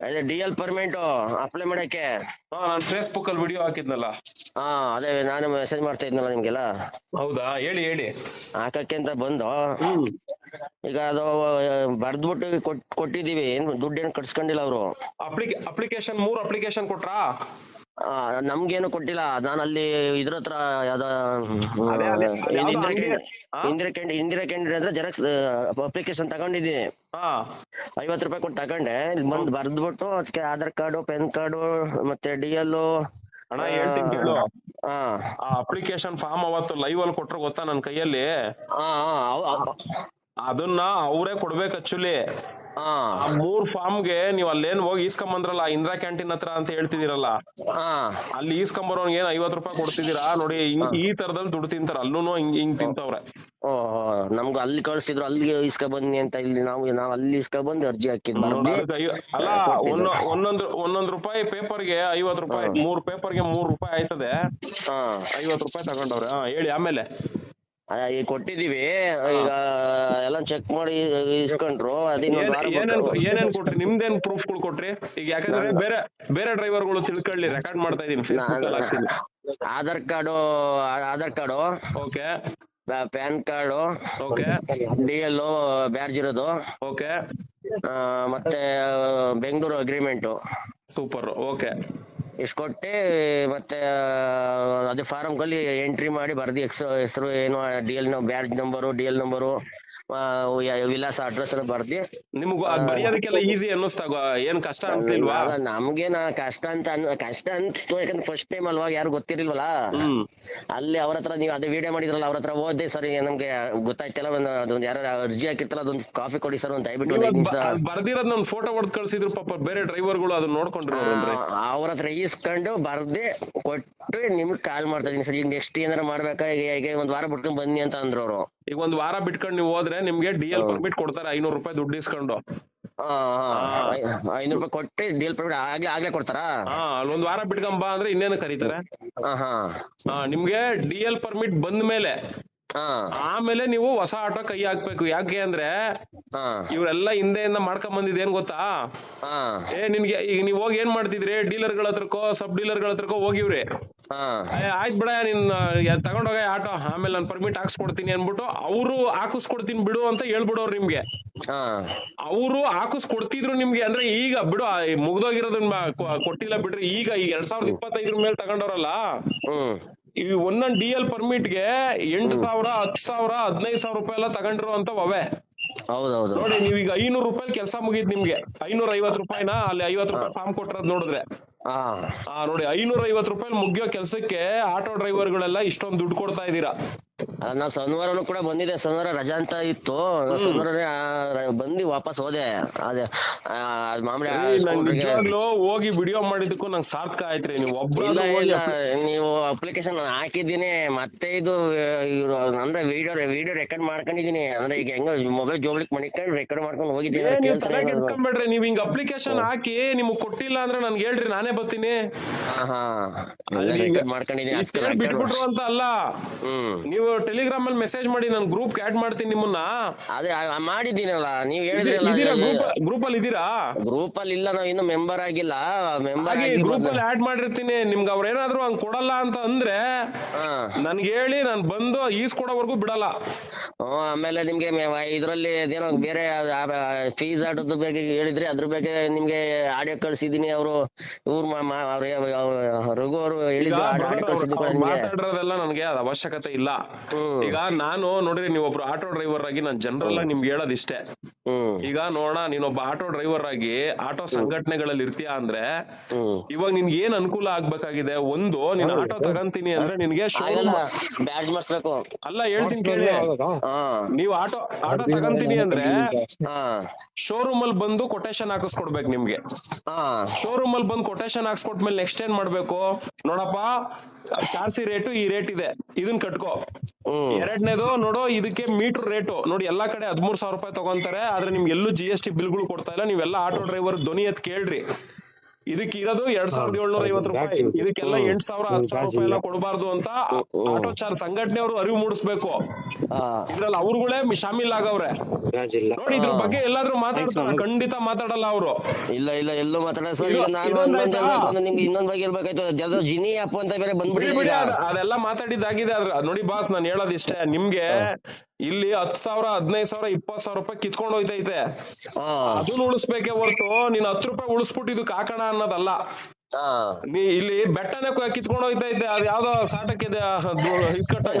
ಅದೇ D L permanent apply ಮಾಡಕ್ಕೆ. ಹಾ ನಾನು ಫೇಸ್ಬುಕ್ ಅಲ್ಲಿ ವಿಡಿಯೋ ಹಾಕಿದ್ನಲ್ಲ. ಹಾ ಅದೇ ನಾನು ಮೆಸೇಜ್ ಮಾಡ್ತಾ ಇದ್ನಲ್ಲ ನಿಮ್ಗೆಲ್ಲ. ಹೌದಾ? ಹೇಳಿ ಹೇಳಿ. ಹಾಕಕ್ಕೆ ಅಂತ ಬಂದು. ಈಗ ಅದು ಬರ್ದ್ಬಿಟ್ಟು ಕೊಟ್ ಕೊಟ್ಟಿದೀವಿ ಏನ್ ದುಡ್ಡೇನು ಕಟ್ಸ್ಕೊಂಡಿಲ್ಲ ಅವರು. ಅಪ್ಲಿಕೆ ಅಪ್ಲಿಕೇಶನ್ ಮೂರ್ ಅಪ್ಲಿಕೇಶನ್ ಕೊಟ್ರಾ? ನಮ್ಗೇನು ಕೊಟ್ಟಿಲ್ಲ. ನಾನು ಅಲ್ಲಿ ಇದ್ರ ಹತ್ರ ಯಾವ್ದೋ ಅದೇ, ಅದೇ, ಅದ್ ಯಾವ್ದೋ ಇಂದಿರಾ ಅಂಗಡಿ- ಆ? ಇಂದಿರಾ ಕ್ಯಾಂಡ್ ಇಂದಿರಾ ಕ್ಯಾಂಡಿಡೇಟ್ ಹತ್ರ ಜೆರಾಕ್ಸ್ ಅಪ್ಲಿಕೇಶನ್ ತಗೊಂಡಿದ್ದೀನಿ. ಹಾ. ಐವತ್ತು ರೂಪಾಯಿ ಕೊಟ್ಟು ತಗೊಂಡೆ. ಇಲ್ಲಿ ಬಂದು ಬರ್ದ್ಬಿಟ್ಟು ಅದಕ್ಕೆ ಆಧಾರ್ ಕಾರ್ಡ್ ಪೆನ್ ಕಾರ್ಡು ಮತ್ತೆ ಡಿ ಎಲ್ ಅಣ್ಣ ಹೇಳ್ತೀನಿ ಕೇಳು. ಹಾ ಆ ಅಪ್ಲಿಕೇಶನ್ ಫಾರ್ಮ್ ಅವತ್ತು ಲೈವ್ ಅಲ್ಲಿ ಕೊಟ್ರು ಗೊತ್ತಾ ನನ್ ಕೈಯಲ್ಲಿ? ಹಾ ಅದನ್ನ ಅವರೇ ಕೊಡ್ಬೇಕು ಆಕ್ಚುಲಿ ಆ ಮೂರ್ ಫಾರ್ಮ್ಗೆ ನೀವ್ ಅಲ್ಲೇನ್ ಹೋಗಿ ಈಸ್ಕೊಂಬಂದ್ರಲ್ಲ ಇಂದಿರಾ ಕ್ಯಾಂಟೀನ್ ಹತ್ರ ಅಂತ ಹೇಳ್ತಿದಿರಲ್ಲ? ಅಲ್ಲಿ ಈಸ್ಕೊಂಬರೋನ್ಗೆ ಏನ್ ಐವತ್ ರೂಪಾಯಿ ಕೊಡ್ತಿದೀರಾ? ನೋಡಿ ಹಿಂಗ್- ಈ ತರದಲ್ಲಿ ದುಡ್ಡು ತಿಂತಾರ ಅಲ್ಲೂನು ಹಿಂಗ್ ಹಿಂಗ್ ತಿಂತವ್ರೆ. ನಮ್ಗ ಅಲ್ಲಿ ಕಳ್ಸಿದ್ರು ಅಲ್ಲಿಗೆ ಇಸ್ಕ ಬನ್ನಿ ಅಂತ ಇಲ್ಲಿ ನಾವು ನಾವು ಅಲ್ಲಿ ಇಸ್ಕೊ ಬಂದು ಅರ್ಜಿ ಹಾಕಿದ್ವಿ ಅಲ್ಲ ಒಂದೊ ಒಂದೊಂದ್ ಒಂದೊಂದ್ ರೂಪಾಯಿ ಪೇಪರ್ಗೆ ಐವತ್ ರೂಪಾಯಿ ಮೂರ್ ಪೇಪರ್ಗೆ ಮೂರ್ ರೂಪಾಯಿ ಆಯ್ತದೆ. ಹಾ. ಐವತ್ ರೂಪಾಯಿ ತಗೊಂಡವ್ರೆ. ಹಾ ಹೇಳಿ ಆಮೇಲೆ. ಅದ ಈಗ ಕೊಟ್ಟಿದೀವಿ ಈಗ ಎಲ್ಲ ಚೆಕ್ ಮಾಡಿ ಇಸ್ಕೊಂಡ್ರು. ಏನೇನ್ ಕೊಟ್ರಿ? ನಿಮ್ದೇನ್ ಪ್ರೂಫ್ಗಳು ಕೊಟ್ರಿ? ಈಗ ಯಾಕಂದ್ರೆ ಬೇರೆ ಬೇರೆ ಡ್ರೈವರ್ಗಳು ತಿಳ್ಕೊಳ್ಳಿ ರೆಕಾರ್ಡ್ ಮಾಡ್ತಾ ಇದೀನಿ Aadhaar card Aadhaar card okay. Pan card okay. D L badge ಇರೋದು. ಓಕೆ. ಮತ್ತೆ ಬೆಂಗಳೂರು ಅಗ್ರಿಮೆಂಟು ಸೂಪರ್ ಓಕೆ. ಇಷ್ಟು ಕೊಟ್ಟೆ, ಮತ್ತೆ ಅದೇ ಫಾರಂ ಗಲ್ಲಿ ಎಂಟ್ರಿ ಮಾಡಿ ಬರ್ದಿ ಹೆಸರು, ಏನು D L badge number D L number ವಿಳಾಸ ಅಡ್ರೆಸ್ ಎಲ್ಲ ಬರ್ದಿ. ನಿಮ್ಗೆ ಅದ್ ಬರೆಯೋದಕ್ಕೆಲ್ಲ ಈಸಿ ಅನ್ನಿಸ್ತಾಗ ಏನ್ ಕಷ್ಟ ಅನ್ಸ್ಲಿಲ್ವಾ? ಅಲ್ಲ, ನಮ್ಗೇನ ಕಷ್ಟ ಅಂತ ಅನ್- ಕಷ್ಟ ಅನ್ಸ್ತು ಯಾಕಂದ್ರೆ ಫಸ್ಟ್ ಟೈಮ್ ಅಲ್ವಾ ಯಾರು ಗೊತ್ತಿರ್ಲಿಲ್ವಲ್ಲ? ಅಲ್ಲಿ ಅವ್ರ ಹತ್ರ ನೀವು ಅದೇ ವಿಡಿಯೋ ಮಾಡಿದ್ರಲ್ಲ ಅವ್ರ ಹತ್ರ ಓದ್ದೆ ಸರಿ ನಮ್ಗೆ ಗೊತ್ತಾಯ್ತಲ್ಲ ಒಂದ್ ಅದೊಂದು ಯಾರು ಅರ್ಜಿ ಹಾಕಿರ್ತಲ್ಲ ಅದೊಂದು ಕಾಫಿ ಕೊಡಿ ಸರ್ ಒಂದು ದಯವಿಟ್ಟು ಬರ್ದಿರೋದ್ ನನ್ ಫೋಟೋ ಹೊಡೆದ್ ಕಳ್ಸಿದ್ರು ಪಾಪ ಬೇರೆ ಡ್ರೈವರ್ಗಳು ಅದನ್ನ ನೋಡ್ಕೊಂಡ್ರು ಅವ್ರ ಹತ್ರ. ಈಸ್ಕೊಂಡು ಬರ್ದೆ ಕೊಟ್ಟು ನಿಮ್ಗೆ ಕಾಲ್ ಮಾಡ್ತಾ ಇದೀನಿ ಸರ್. ಈಗ ನೆಕ್ಸ್ಟ್ ಏನಾರ ಮಾಡ್ಬೇಕಾ? ಈಗ ಈಗ ಒಂದ್ ವಾರ ಬಿಟ್ಕೊಂಡ್ ಬನ್ನಿ ಅಂತ ಅಂದ್ರು ಅವರು. ಈಗ ಒಂದ್ ವಾರ ಬಿಟ್ಕೊಂಡ್ ನೀವು ಹೋದ್ರೆ ನಿಮ್ಗೆ ಡಿ ಎಲ್ ಪರ್ಮಿಟ್ ಕೊಡ್ತಾರೆ ಐನೂರು ರೂಪಾಯಿ ದುಡ್ಡು ಇಸ್ಕೊಂಡು. ಐನೂರು ರೂಪಾಯಿ ಕೊಟ್ಟು ಡೀಲ್ ಪರ್ಮಿಟ್ ಆಗ್ಲೇ ಆಗ್ಲೇ ಕೊಡ್ತಾರಾ? ಹಾ ಅಲ್ಲಿ ಒಂದ್ ವಾರ ಬಿಟ್ಕೊಂಡ್ ಬಾ ಅಂದ್ರೆ ಇನ್ನೇನು ಕರೀತಾರೆ? ಹಾ ಹಾ. ಹಾ ನಿಮ್ಗೆ ಡಿ ಎಲ್ ಪರ್ಮಿಟ್ ಬಂದ್ಮೇಲೆ ಹಾ. ಆಮೇಲೆ ನೀವು ಹೊಸ ಆಟೋ ಕೈ ಹಾಕ್ಬೇಕು. ಯಾಕೆ ಅಂದ್ರೆ ಇವ್ರೆಲ್ಲ ಹಿಂದೆಯಿಂದ ಮಾಡ್ಕೊಂಡ್ ಬಂದಿದ್ ಏನ್ ಗೊತ್ತಾ ಏ ನಿನ್ಗೆ ಈಗ ನೀವ್ ಹೋಗಿ ಏನ್ ಮಾಡ್ತಿದ್ರಿ? ಡೀಲರ್ಗಳ ಹತ್ರಕ್ಕೋ ಸಬ್ ಡೀಲರ್ಗಳ ಹತ್ರಕ್ಕೋ ಹೋಗಿವ್ರಿ. ಆಯ್ತ್ ಬಿಡ ನಿನ್ ತಗೊಂಡೋಗ ಆಟೋ. ಆಮೇಲೆ ನಾನು ಪರ್ಮಿಟ್ ಹಾಕ್ಸ್ಕೊಡ್ತೀನಿ ಅನ್ಬಿಟ್ಟು ಅವರು ಹಾಕಿಸ್ಕೊಡ್ತೀನಿ ಬಿಡು ಅಂತ ಹೇಳ್ಬಿಡೋರು ನಿಮ್ಗೆ. ಅವರು ಹಾಕಿಸ್ಕೊಡ್ತಿದ್ರು ನಿಮ್ಗೆ ಅಂದ್ರೆ ಈಗ ಬಿಡು ಮುಗ್ದೋಗಿರೋದನ್ನ ಕೊಟ್ಟಿಲ್ಲ ಬಿಡ್ರಿ. ಈಗ ಎರಡ್ ಸಾವಿರದ ಇಪ್ಪತ್ತೈದ್ರ ಮೇಲೆ ತಗೊಂಡವ್ರಲ್ಲ? ಹ್ಮ್. ಈ ಒಂದೊಂದ್ ಡಿ ಎಲ್ ಪರ್ಮಿಟ್ಗೆ ಎಂಟು ಸಾವಿರ ಹತ್ತು ಸಾವಿರ ಹದಿನೈದು ಸಾವಿರ ರೂಪಾಯಿ ಎಲ್ಲ ತಗೊಂಡಿರೋ ಅಂತ ಅವೇ. ಹೌದೌದು. ನೋಡಿ ನೀವೀಗ ಐನೂರು ರೂಪಾಯಿ ಕೆಲಸ ಮುಗಿದ್ ನಿಮ್ಗೆ. ಐನೂರ ಐವತ್ ರೂಪಾಯಿನ? ಅಲ್ಲಿ ಐವತ್ ರೂಪಾಯಿ ಫಾರ್ಮ್ ಕೊಟ್ಟಿರೋದ್ ನೋಡಿದ್ರೆ. ಹಾ. ಆ ನೋಡಿ ಐನೂರ ಐವತ್ ರೂಪಾಯಿ ಮುಗಿಯೋ ಕೆಲ್ಸಕ್ಕೆ ಆಟೋ ಡ್ರೈವರ್ಗಳೆಲ್ಲ ಇಷ್ಟೊಂದು ದುಡ್ಡು ಕೊಡ್ತಾ ಇದ್ದೀರಾ ಅದ್ ನಾ ಶನಿವಾರನು ಕೂಡ ಬಂದಿದ್ದೆ. ಶನಿವಾರ ರಜಾ ಅಂತ ಇತ್ತು. ಶನಿವಾರ ಬಂದಿ ಆ, ರ- ಬಂದು ವಾಪಸ್ ಹೋದೆ. ಅದೇ ಆ, ಅದ್ ಮಾಮೂಲಿ ಆ ನಂಗೆ ಸ್ಕೂಟ್ರಿಗೆ- ನಿಜವಾಗ್ಲೂ ಹೋಗಿ ವಿಡಿಯೋ ಮಾಡಿದಕ್ಕೂ ನಂಗೆ ಸಾರ್ಥಕ ಆಯ್ತ್ರಿ. ನೀವು ಇಲ್ಲ ಒಬ್ರಾದ್ರೂ ಹೋಗಿ ಇಲ್ಲ. ನೀವು ಅಪ್ಲಿಕೇಶನ್ ಹಾಕಿದ್ದೀನಿ. ಮತ್ತೆ ಇದು ಇವ್ರು ಅಂದ್ರೆ ವಿಡಿಯೋ ವಿಡಿಯೋ ರೆಕಾರ್ಡ್ ಮಾಡ್ಕೊಂಡಿದೀನಿ ಅಂದ್ರೆ ಈಗ ಹೆಂಗ ಮೊಬೈಲ್ ಜೋಬ್ಲಿಕ್ ಮಾಡಿಕೊಂಡು ರೆಕಾರ್ಡ್ ಮಾಡ್ಕೊಂಡು ಹೋಗಿದ್ದೀನಿ. ಏ, ಅವ್ರು ನೀವ್ ಕೇಳ್ತಾರೆ ತಲೆ ಏನಾದ್ರು. ಕೆಡ್ಸ್ಕೊಂಬೇಡ್ರಿ ನೀವ್ ಹಿಂಗ್ ಅಪ್ಲಿಕೇಶನ್ ಹಾಕಿ ನಿಮ್ಗೆ ಕೊಟ್ಟಿಲ್ಲ ಅಂದ್ರೆ ನನ್ಗೆ ಹೇಳ್ರಿ ನಾನೇ ಬರ್ತೀನಿ. ಹಾ, ಅಲ್ಲಿ ಈಗ ರೆಕಾರ್ಡ್ ಮಾಡ್ಕೊಂಡಿದೀನಿ ಅಷ್ಟೇ record ಬಿಟ್ಬಿಟ್ರು ಅಂತ ಅಲ್ಲ. ಹ್ಮ್. ನೀವು ಟೆಲಿಗ್ರಾಮ್ ಅಲ್ಲಿ ಮೆಸೇಜ್ ಮಾಡಿ ನಾನು ಗ್ರೂಪ್ ಆಡ್ ಮಾಡ್ತೀನಿ ನಿಮ್ಮನ್ನ. ಅದೇ ಆ- ಮಾಡಿದ್ದೀನಲ್ಲ ನೀವ್ ಇದೀರಾ ಗ್ರೂಪ್ ಗ್ರೂಪ್ ಅಲ್ಲಿ? ಇದೀರಾ ಗ್ರೂಪ್ ಅಲ್ಲಿ ಇಲ್ಲ ನಾವು ಇನ್ನು ಮೆಂಬರ್ ಆಗಿಲ್ಲ. ಮೆಂಬರ್ ಹಾಗೆ ಆಗಿ ಗ್ರೂಪ್ ಅಲ್ಲಿ ಆಡ್ ಮಾಡಿರ್ತೀನಿ. ನಿಮ್ಗೆ ಅವ್ರೇನಾದ್ರು ಹಂಗ್ ಕೊಡಲ್ಲ ಅಂತ ಅಂದ್ರೆ ಹಾ. ನನ್ಗೆ ಹೇಳಿ ನಾನು ಬಂದು ಈಸ್ ಕೊಡೋವರೆಗೂ ಬಿಡಲ್ಲ. ಹ್ಮ್, ಆಮೇಲೆ ನಿಮ್ಗೆ ಮೆ- ಇದ್ರಲ್ಲಿ ಅದೇನೋ ಬೇರೆ ಫೀಸ್ ಆಡೋದ್ರ ಬಗ್ಗೆ ಹೇಳಿದ್ರಿ ಅದ್ರ ಬಗ್ಗೆ ನಿಮ್ಗೆ ಆಡಿಯೋ ಕಳ್ಸಿದೀನಿ ಅವರು. ಇವ್ರ ಮಾ- ಮಾ- ಅವ್ರು ಯಾವ- ಯಾವ- ರಘು ಅವರು ಈಗ ಹೇಳಿದ್ರು ಆಡಿಯೋ brother ಕಳ್ಸಿದ್ದು ಕೂಡ ಅವ್ರು ನಿಮ್ಗೆ. ಮಾತಾಡಿರೋದೆಲ್ಲ ನನಗೆ ಅದ್ ಅವಶ್ಯಕತೆ ಇಲ್ಲ. ಈಗ ನಾನು ನೋಡ್ರಿ ನೀವೊಬ್ರು ಆಟೋ ಡ್ರೈವರ್ ಆಗಿ ನಾನು ಜನರಲ್ ಆಗಿ ನಿಮ್ಗೆ ಹೇಳೋದ್ ಇಷ್ಟೇ ಈಗ ನೋಡ ನೀನೊಬ್ಬ ಆಟೋ ಡ್ರೈವರ್ ಆಗಿ ಆಟೋ ಸಂಘಟನೆಗಳಲ್ಲಿ ಇರ್ತೀಯಾ ಅಂದ್ರೆ ಇವಾಗ ನಿನ್ಗೆ ಏನ್ ಅನುಕೂಲ ಆಗ್ಬೇಕಾಗಿದೆ? ಒಂದು ನೀನ್ ಆಟೋ ತಗಂತೀನಿ ಅಂದ್ರೆ ನಿನ್ಗೆ ಶೋರೂಮ್ ಬ್ಯಾಡ್ಜ್ ಮಾಡಿಸ್ಬೇಕು. ಅಲ್ಲ ಹೇಳ್ತೀನಿ ಕೇಳಿ. ಹಾ. ನೀವ್ ಆಟೋ ಆಟೋ ತಗಂತೀನಿ ಅಂದ್ರೆ ಹಾ. ಶೋರೂಮ್ ಅಲ್ಲಿ ಬಂದು ಕೊಟೇಶನ್ ಹಾಕಿಸ್ಕೊಡ್ಬೇಕು ನಿಮ್ಗೆ. ಹಾ. ಶೋರೂಮ್ ಅಲ್ಲಿ ಬಂದು ಕೊಟೇಶನ್ ಹಾಕ್ಸ್ಕೊಟ್ಮೇಲೆ ನೆಕ್ಸ್ಟ್ ಏನ್ ಮಾಡ್ಬೇಕು? ನೋಡಪ್ಪ ಚಾರ್ಸಿ ರೇಟು ಈ ರೇಟ್ ಇದೆ. ಇದನ್ ಕಟ್ಕೋ. ಎರಡನೇದು ನೋಡು, ಇದಕ್ಕೆ ಮೀಟರ್ ರೇಟು ನೋಡಿ, ಎಲ್ಲಾ ಕಡೆ ಹದ್ಮೂರ್ ಸಾವಿರ ರೂಪಾಯಿ ತಗೊಂತಾರೆ, ಆದ್ರೆ ನಿಮ್ಗೆ ಎಲ್ಲೂ ಜಿ ಎಸ್ ಟಿ ಬಿಲ್ಗಳು ಕೊಡ್ತಾ ಇಲ್ಲ. ನೀವೆಲ್ಲ ಆಟೋ ಡ್ರೈವರ್ ಧ್ವನಿ ಎತ್ ಕೇಳ್ರಿ. ಇದಕ್ಕೆ ಇರೋದು ಎರಡ್ ಸಾವಿರದ ಏಳ್ನೂರ ಐವತ್ತು ರೂಪಾಯಿ. ಇದಕ್ಕೆಲ್ಲ. ಎಂಟ್ ಸಾವಿರ ಹತ್ತು ಸಾವಿರ ರೂಪಾಯಿ ಎಲ್ಲ. ಕೊಡಬಾರ್ದು ಅಂತ ಆಟೋ ಚಾರ್ ಸಂಘಟನೆಯವರು ಅರಿವು ಮೂಡಿಸ್ಬೇಕು. ಇದ್ರಲ್ಲಿ ಅವ್ರುಗಳೇ ಶಾಮಿಲ್ ಆಗವ್ರೆ. ನೋಡಿ ಇದ್ರ ಬಗ್ಗೆ ಎಲ್ಲಾದ್ರೂ ಮಾತಾಡ್ತಾರೆ ಖಂಡಿತ ಮಾತಾಡಲ್ಲ ಅವರು. ಇಲ್ಲ ಇಲ್ಲ ಎಲ್ಲೂ ಮಾತಾಡ ಸರ್ ಈಗ ನಾನು ಇದೊಂದ್ ಇನ್ನೊಂದ್ ಆಯ್ತಾ? ಹೇಳ್ಬೇಕು ಅಂದ್ರೆ ನಿಮ್ಗೆ ಇನ್ನೊಂದ್ ಬಗ್ಗೆ ಯಾವ್ದೋ ಜಿನಿ ಆಪ್ ಅಂತ ಬೇರೆ ಬಂದ್ಬಿಡಿ ಅದೆಲ್ಲ ಮಾತಾಡಿದ್ದಾಗಿದೆ ಅದ್ರ ನೋಡಿ ಬಾಸ್ ನಾನು ಹೇಳೋದಿಷ್ಟೇ ನಿಮ್ಗೆ ಇಲ್ಲಿ ಹತ್ ಸಾವಿರ ಹದಿನೈದು ಸಾವಿರ ಇಪ್ಪತ್ ಸಾವಿರ ರೂಪಾಯಿ ಕಿತ್ಕೊಂಡು ಹೋಯ್ತೈತೆ. ಅದನ್ನ ಉಳಿಸ್ಬೇಕೆ ಹೊರತು ನೀನ್ ಹತ್ತು ರೂಪಾಯಿ ಉಳಿಸ್ಬಿಟ್ಟು ಇದಕ್ ಹಾಕೋಣ ಅನ್ನೋದಲ್ಲ. ನೀ ಇಲ್ಲಿ ಬೆಟ್ಟನೆ ಕಿತ್ಕೊಂಡು ಹೋಗ್ತಾ ಇದ್ದೆ. ಅದ್ ಯಾವ್ದೋ ಸಾಟಕ್ಕೆ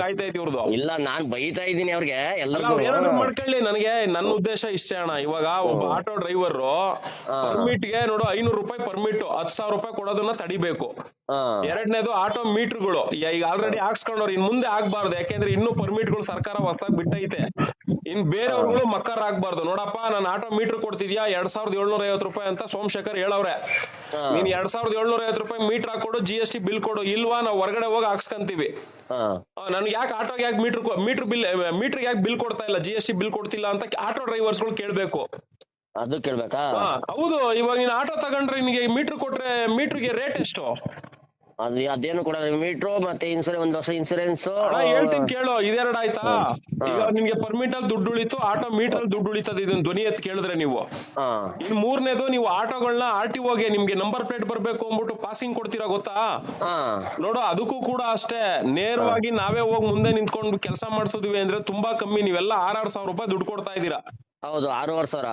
ಕಾಯ್ತಾ ಇದ್ ಇವ್ರದ್ದು ಇಲ್ಲ ನಾನ್ ಬೈತಾ ಇದ್ದೀನಿ ಅವ್ರಿಗೆ ಎಲ್ಲರೂ ಏನಾದ್ರು ಮಾಡ್ಕೊಳ್ಳಿ. ನನಗೆ ನನ್ನ ಉದ್ದೇಶ ಇಷ್ಟೇ ಅಣ್ಣ. ಇವಾಗ ಒಬ್ಬ ಆಟೋ ಡ್ರೈವರ್. ಪರ್ಮಿಟ್ಗೆ ನೋಡು ಐನೂರು ರೂಪಾಯಿ ಪರ್ಮಿಟ್ ಹತ್ ಸಾವಿರ ರೂಪಾಯಿ ಕೊಡೋದನ್ನ ತಡಿಬೇಕು. ಎರಡನೇದು ಆಟೋ ಮೀಟರ್ಗಳು. ಈಗ ಆಲ್ರೆಡಿ ಹಾಕ್ಸ್ಕೊಂಡವ್ರು ಇನ್ ಮುಂದೆ ಆಗ್ಬಾರ್ದು. ಯಾಕೆಂದ್ರೆ ಇನ್ನು ಪರ್ಮಿಟ್ಗಳು ಸರ್ಕಾರ ಹೊಸದಾಗಿ ಬಿಟ್ಟೈತೆ. ಇನ್ ಬೇರೆಯವ್ರುಗಳು ಮಕ್ಕರ್ ಆಗ್ಬಾರ್ದು. ನೋಡಪ್ಪ ನಾನು ಆಟೋ ಮೀಟರ್ ಕೊಡ್ತಿದ್ಯಾ? ಎರಡ್ ಸಾವಿರದ ಏಳ್ನೂರ ಐವತ್ತು ರೂಪಾಯಿ ಅಂತ ಸೋಮಶೇಖರ್ ಹೇಳವ್ರೆ. ನೀನ್ ಎರಡ್ ಸಾವಿರದ ಏಳ್ನೂರ ಐವತ್ತು ರೂಪಾಯಿ ಮೀಟರ್ ಹಾಕೊಡು ಜಿ ಎಸ್ ಟಿ ಬಿಲ್ ಕೊಡು. ಇಲ್ವಾ ನಾವು ಹೊರಗಡೆ ಹೋಗಿ ಹಾಕ್ಸ್ಕಂತೀವಿ. ನನ್ ನನ್ಗೆ ಯಾಕೆ ಆಟೋಗೆ ಯಾಕೆ ಮೀಟರ್ ಮೀಟರ್ ಬಿಲ್ ಮೀಟರ್ ಯಾಕೆ ಬಿಲ್ ಕೊಡ್ತಾ ಇಲ್ಲ? ಜಿ ಎಸ್ ಟಿ ಬಿಲ್ ಕೊಡ್ತಿಲ್ಲ ಅಂತ ಆಟೋ ಡ್ರೈವರ್ಸ್ಗಳು ಕೇಳ್ಬೇಕು. ಅದು ಕೇಳ್ಬೇಕಾ? ಹೌದು. ಇವಾಗ ನೀನ್ ಆಟೋ ತಗೊಂಡ್ರೆ ನಿನಗೆ ಮೀಟರ್ ಕೊಟ್ರೆ ಮೀಟರ್ಗೆ ರೇಟ್ ಎಷ್ಟು? ಅದು ಅದೇನು ಕೂಡ ಮೀಟ್ರೋ ಮತ್ತೆ ಇನ್ಸೂರೆನ್ಸ್ ಒಂದ್ ವರ್ಷ ಇನ್ಸೂರೆನ್ಸ್ ಅಣ್ಣ ಹೇಳ್ತೀನಿ ಕೇಳು ಇದೆರಡ್ ಆಯ್ತಾ? ಈಗ ನಿಮ್ಗೆ ಪರ್ಮಿಟ್ ಅಲ್ಲಿ ದುಡ್ಡು ಉಳಿತು ಆಟೋ ಮೀಟರ್ ಅಲ್ಲಿ ದುಡ್ಡು ಉಳಿತದ ಇದನ್ನ ಧ್ವನಿ ಎತ್ ಕೇಳಿದ್ರೆ ನೀವು. ಇನ್ ಮೂರನೇದು ನೀವು ಆಟೋಗಳನ್ನ ಆರ್ ಟಿ ಓಗೆ ನಿಮ್ಗೆ ನಂಬರ್ ಪ್ಲೇಟ್ ಬರ್ಬೇಕು ಅಂದ್ಬಿಟ್ಟು ಪಾಸಿಂಗ್ ಕೊಡ್ತೀರಾ ಗೊತ್ತಾ? ನೋಡು ಅದಕ್ಕೂ ಕೂಡ ಅಷ್ಟೇ ನೇರವಾಗಿ ನಾವೇ ಹೋಗಿ ಮುಂದೆ ನಿಂತ್ಕೊಂಡು ಕೆಲಸ ಮಾಡಿಸಿದ್ವಿ ಅಂದ್ರೆ ತುಂಬಾ ಕಮ್ಮಿ ನೀವೆಲ್ಲ ಆರ್ ಸಾವಿರ ರೂಪಾಯಿ ದುಡ್ಡು ಕೊಡ್ತಾ ಇದ್ದೀರಾ. ಹೌದು ಆರೂವರೆ ಸಾವಿರ.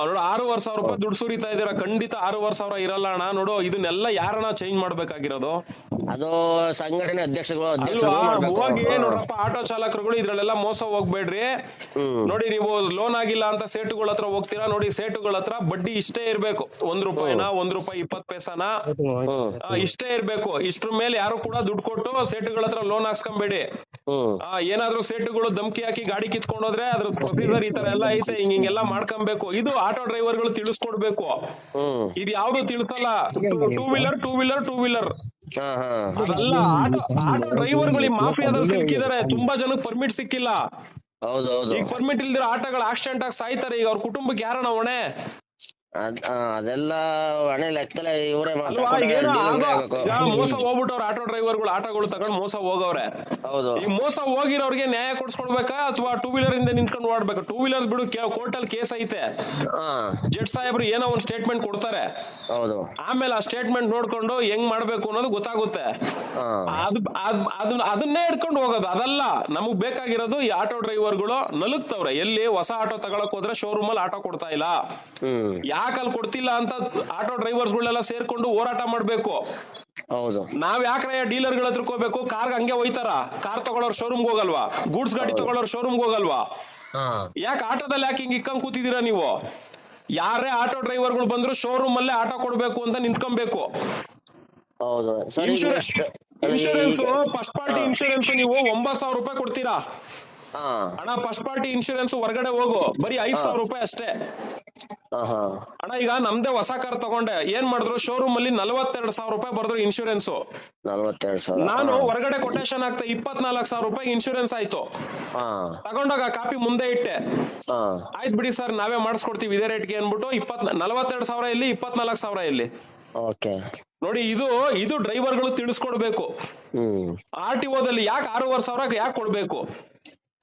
ನೋಡು ಆರೂವರೆ ಸಾವಿರ ರೂಪಾಯಿ ದುಡ್ಡು ಸುರಿತಾ ಇದ್ದೀರಾ ಖಂಡಿತ ಆರೂವರೆ ಸಾವಿರ ಇರಲ್ಲ ಅಣ್ಣ. ನೋಡು ಇದನ್ನೆಲ್ಲ ಯಾರನ್ನ ಚೇಂಜ್ ಮಾಡ್ಬೇಕಾಗಿರೋದು? ಅದು ಸಂಘಟನೆ ಅಧ್ಯಕ್ಷಗಳು ಅಲ್ವಾ? ಹೋಗಿ. ನೋಡ್ರಪ್ಪ ಆಟೋ ಚಾಲಕರುಗಳು ಇದ್ರಲ್ಲೆಲ್ಲ ಮೋಸ ಹೋಗ್ಬೇಡ್ರಿ. ನೋಡಿ ನೀವು ಲೋನ್ ಆಗಿಲ್ಲ ಅಂತ ಸೇಟುಗಳ ಹತ್ರ ಹೋಗ್ತೀರಾ? ನೋಡಿ ಸೇಟುಗಳ ಹತ್ರ ಬಡ್ಡಿ ಇಷ್ಟೇ ಇರ್ಬೇಕು. ಒಂದ್ ರೂಪಾಯಿನ ಒಂದ್ ರೂಪಾಯಿ ಇಪ್ಪತ್ ಪೈಸಾನ. ಹ್ಮ್. ಆ, ಇಷ್ಟೇ ಇರ್ಬೇಕು. ಇಷ್ಟ್ರ ಮೇಲೆ ಯಾರು ಕೂಡ ದುಡ್ಡು ಕೊಟ್ಟು ಸೇಟುಗಳ ಹತ್ರ ಲೋನ್ ಹಾಕ್ಸ್ಕೊಂಬೇಡಿ. ಹ್ಮ್. ಆ, ಏನಾದ್ರೂ ಸೇಟುಗಳು ಧಮಕಿ ಹಾಕಿ ಗಾಡಿ ಕಿತ್ಕೊಂಡೋದ್ರೆ ಅದ್ರ ಪ್ರೊಸೀಜರ್ ಈ ತರ ಎಲ್ಲ ಐತೆ. ಹಿಂಗ್ ಹಿಂಗೆಲ್ಲ ಮಾಡ್ಕೊಬೇಕು ಇದು ಆಟೋ ಡ್ರೈವರ್ಗಳು ತಿಳಿಸ್ಕೊಡ್ಬೇಕು ಇದ್ ಯಾವ್ದು ತಿಳಿಸಲ್ಲ two wheeler two wheeler two wheeler ಅದಲ್ಲ ಆಟೋ ಡ್ರೈವರ್ಗಳು ಮಾಫಿಯಾದಲ್ಲಿ ಸಿಕ್ಕಿದ್ದಾರೆ ತುಂಬಾ ಜನಕ್ಕೆ ಪರ್ಮಿಟ್ ಸಿಕ್ಕಿಲ್ಲ ಈಗ ಪರ್ಮಿಟ್ ಇಲ್ದಿರೋ ಆಟೋಗಳು ಆಕ್ಸಿಡೆಂಟ್ ಆಗಿ ಸಾಯ್ತಾರೆ ಈಗ ಅವ್ರ ಕುಟುಂಬಕ್ಕೆ ಯಾರಣ ಹೊಣೆ ಅದ್- ಆ, ಅದೆಲ್ಲ ಹಣೆ ಲೆಕ್ಕದಲ್ಲೇ ಇವರೇ ಅಲ್ವಾ? ಈಗ ಏನೋ ಆಗೋ- ಈಗ ಮೋಸ ಹೋಗ್ಬಿಟ್ಟವ್ರ ಆಟೋ ಡ್ರೈವರ್ಗಳು ಆಟೋಗಳು ತಗೊಂಡ್ ಮೋಸ ಹೋಗವ್ರೆ. ಹೌದು. ಈ ಮೋಸ ಹೋಗಿರೋರ್ಗೆ ನ್ಯಾಯ ಕೊಡ್ಸ್ಕೊಡ್ಬೇಕಾ ಅಥವಾ ಟೂ ವೀಲರ್ ಇಂದ ನಿಂತ್ಕೊಂಡು ಓಡ್ಬೇಕು ಟೂ ವೀಲರ್ ಬಿಡು ಕೋರ್ಟ್ ಅಲ್ಲಿ ಕೇಸ್ ಐತೆ. ಹಾ. ಜಡ್ ಸಾಹೇಬ್ರು ಏನೋ ಒಂದ್ ಸ್ಟೇಟ್ಮೆಂಟ್ ಕೊಡ್ತಾರೆ. ಹೌದು. ಆಮೇಲೆ ಆ ಸ್ಟೇಟ್ಮೆಂಟ್ ನೋಡ್ಕೊಂಡು ಹೆಂಗ್ ಮಾಡ್ಬೇಕು ಅನ್ನೋದು ಗೊತ್ತಾಗುತ್ತೆ. ಹಾ. ಅದ್ ಅದ್- ಅದನ್ನ ಅದನ್ನೇ ಹಿಡ್ಕೊಂಡು ಹೋಗೋದು. ಅದಲ್ಲ ನಮಗ್ ಬೇಕಾಗಿರೋದು ಈ ಆಟೋ ಡ್ರೈವರ್ಗಳು ನಲುಗ್ತವ್ರೆ. ಎಲ್ಲಿ ಹೊಸ ಆಟೋ ತಗೊಳಕ್ ಹೋದ್ರೆ ಶೋರೂಮ್ ಅಲ್ಲಿ ಆಟೋ ಕೊಡ್ತಾ ಇಲ್ಲ. ಹ್ಮ್. ಯಾಕೆ ಅಲ್ಲಿ ಕೊಡ್ತಿಲ್ಲ ಅಂತ ಆಟೋ ಡ್ರೈವರ್ಸ್ ಗಳೆಲ್ಲ ಸೇರ್ಕೊಂಡು ಹೋರಾಟ ಮಾಡ್ಬೇಕು. ಹೌದು. ನಾವ್ ಯಾಕ್ರಯ್ಯ ಡೀಲರ್ಗಳ ಹತ್ರಕ್ ಹೋಗ್ಬೇಕು? ಕಾರ್ ಹಂಗೆ ಹೋಯ್ತಾರ ಕಾರ್ ತಗೊಳ್ಳೋರ್ ಶೋರೂಮ್ ಹೋಗಲ್ವಾ? ಗೂಡ್ಸ್ ಗಾಡಿ ತಗೊಳ್ಳೋರ್ ಶೋರೂಮ್ ಹೋಗಲ್ವಾ? ಹಾ. ಯಾಕೆ ಆಟೋದಲ್ಲಿ ಯಾಕೆ ಹಿಂಗ್ ಇಕ್ಕಂಗ್ ಕೂತಿದೀರಾ ನೀವು? ಯಾರೇ ಆಟೋ ಡ್ರೈವರ್ಗಳು ಬಂದ್ರು ಶೋರೂಮ್ ಅಲ್ಲೇ ಆಟೋ ಕೊಡ್ಬೇಕು ಅಂತ ನಿಂತ್ಕೊಬೇಕು. ಹೌದು. ಸರಿ insurance insurance first party insurance ನೀವು ಒಂಬತ್ ಸಾವಿರ ರೂಪಾಯಿ ಕೊಡ್ತೀರಾ? ಅಣ್ಣ ಫಸ್ಟ್ ಪಾರ್ಟಿ ಇನ್ಶೂರೆನ್ಸ್ ಹೊರಗಡೆ ಹೋಗು. ಬರೀ ಐದ್ ಸಾವಿರ ರೂಪಾಯಿ ಅಷ್ಟೇ. ಅಣ್ಣ ಈಗ ನಮ್ದೇ ಹೊಸ ಕಾರ್ ತಗೊಂಡೆ. ಏನ್ ಮಾಡಿದ್ರು? ಶೋರೂಮ್ ಅಲ್ಲಿ ನಲವತ್ತೆರಡು ಸಾವಿರ ರೂಪಾಯಿ ಬರೆದ್ರು ಇನ್ಶೂರೆನ್ಸ್ ನಾನು ಹೊರಗಡೆ ಕೊಟೇಶನ್ ಆಗ್ತಾ ಇಪ್ಪತ್ನಾಲ್ಕು ಸಾವಿರ ರೂಪಾಯಿ ಇನ್ಶೂರೆನ್ಸ್ ಆಯ್ತು. ತಗೊಂಡಾಗ ಕಾಪಿ ಮುಂದೆ ಇಟ್ಟೆ. ಆ ಆಯ್ತು ಬಿಡಿ ಸರ್ ನಾವೇ ಮಾಡಿಸ್ಕೊಡ್ತೀವಿ ಇದೇ ರೇಟ್ಗೆ ಅನ್ಬಿಟ್ಟು ಇಪ್ಪತ್ ನಲ್ವತ್ತೆರಡ್ ಸಾವಿರ ಇಲ್ಲಿ ಇಪ್ಪತ್ನಾಲ್ಕು ಸಾವಿರ ಇಲ್ಲಿ. ಓಕೆ. ನೋಡಿ ಇದು ಇದು ಡ್ರೈವರ್ಗಳು ತಿಳಿಸ್ಕೊಡ್ಬೇಕು. ಆರ್ ಟಿ ಓದಲ್ಲಿ ಯಾಕೆ ಆರೂವರೆ ಸಾವಿರ ಯಾಕೆ ಕೊಡ್ಬೇಕು?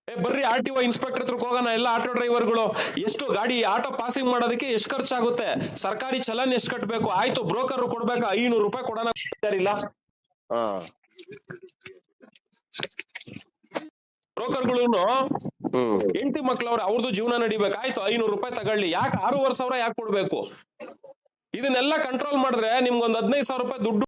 ಬರ್ರಿ ಆರ್ ಟಿ ಒ ಇನ್ಸ್ಪೆಕ್ಟರ್ ಹತ್ರಕ್ಕೆ ಹೋಗೋಣ. ಎಲ್ಲ ಆಟೋ ಡ್ರೈವರ್ಗಳು ಎಷ್ಟು ಗಾಡಿ ಆಟೋ ಪಾಸಿಂಗ್ ಮಾಡೋದಕ್ಕೆ ಎಷ್ಟು ಖರ್ಚಾಗುತ್ತೆ? ಸರ್ಕಾರಿ ಚಲನ್ ಎಷ್ಟು ಕಟ್ಟಬೇಕು ಆಯ್ತು ಬ್ರೋಕರ್ ಕೊಡ್ಬೇಕು? ಐನೂರು ರೂಪಾಯಿ ಕೊಡೋಣ. ಬ್ರೋಕರ್ಗಳು ಹೆಂಡತಿ ಮಕ್ಳವ್ರೆ ಅವ್ರದ್ದು ಜೀವನ ನಡಿಬೇಕು. ಆಯ್ತು ಐನೂರು ರೂಪಾಯಿ ತಗೊಳ್ಳಿ. ಯಾಕೆ ಆರೂವರೆ ಸಾವಿರ ಯಾಕೆ ಕೊಡ್ಬೇಕು? ಇದನ್ನೆಲ್ಲ ಕಂಟ್ರೋಲ್ ಮಾಡಿದ್ರೆ ನಿಮ್ಗೊಂದ್ ಹದಿನೈದು ಸಾವಿರ ರೂಪಾಯಿ ದುಡ್ಡು